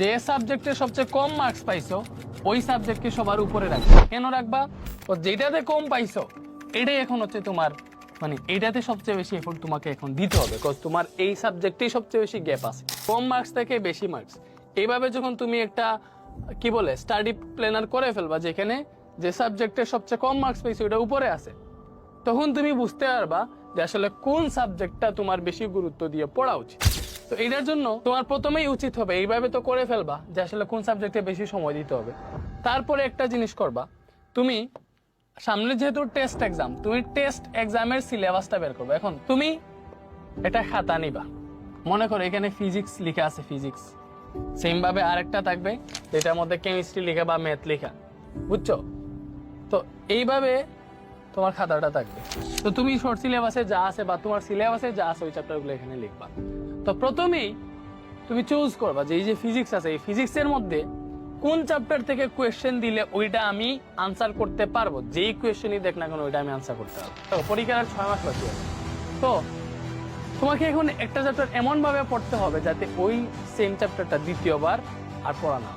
যে সাবজেক্টে সবচেয়ে কম মার্কস পাইছো, ওই সাবজেক্টকে সবার উপরে রাখবে। কেন রাখবা? তো যেটাতে কম পাইছো, এটাই এখন হচ্ছে তোমার মানে এটাতে সবচেয়ে বেশি এফোর্ট তোমাকে এখন দিতে হবে বিকজ তোমার এই সাবজেক্টেই সবচেয়ে বেশি গ্যাপ আছে। কম মার্কস থেকে বেশি মার্কস এইভাবে যখন তুমি একটা, কি বলে স্টাডি প্ল্যানার করে ফেলবা, যেখানে যে সাবজেক্টে সবচেয়ে কম মার্কস পাইছো, ওটা উপরে আছে, তখন তুমি বুঝতে পারবা যে আসলে কোন সাবজেক্টটা তোমার বেশি গুরুত্ব দিয়ে পড়া উচিত। তো এটার জন্য তোমার প্রথমেই উচিত হবে, এইভাবে তো করে ফেলবা যে আসলে কোন সাবজেক্টে বেশি সময় দিতে হবে। তারপরে একটা জিনিস করবা, তুমি সামনে যেহেতু টেস্ট এক্সাম তুমি টেস্ট এক্সামের সিলেবাসটা বের করবে। এখন তুমি এটা খাতা নিবা। মনে করো এখানে ফিজিক্স লেখা আছে ফিজিক্স সেম ভাবে আরেকটা থাকবে, যেটার মধ্যে কেমিস্ট্রি লেখা বা ম্যাথ লেখা। বুঝছ? তো এইভাবে তোমার খাতাটা থাকবে। তো তুমি শর্ট সিলেবাসে যা আছে বা তোমার সিলেবাসে যা আছে ওই চ্যাপ্টারগুলো এখানে লিখবা। তো প্রথমেই তুমি চুজ করবা যে এই যে ফিজিক্স আছে, এই ফিজিক্সের মধ্যে কোন চ্যাপ্টার থেকে কোয়েশ্চেন দিলে ওইটা আমি আনসার করতে পারব? যেই কোয়েশ্চেনই দেখ না কেন, ওইটা আমি আনসার করতে পারব। তো পরীক্ষার আর ছয় মাস বাকি আছে। তো তোমাকে এখন একটা চ্যাপ্টার এমনভাবে পড়তে হবে যাতে ওই সেম চ্যাপ্টারটা দ্বিতীয়বার আর পড়া না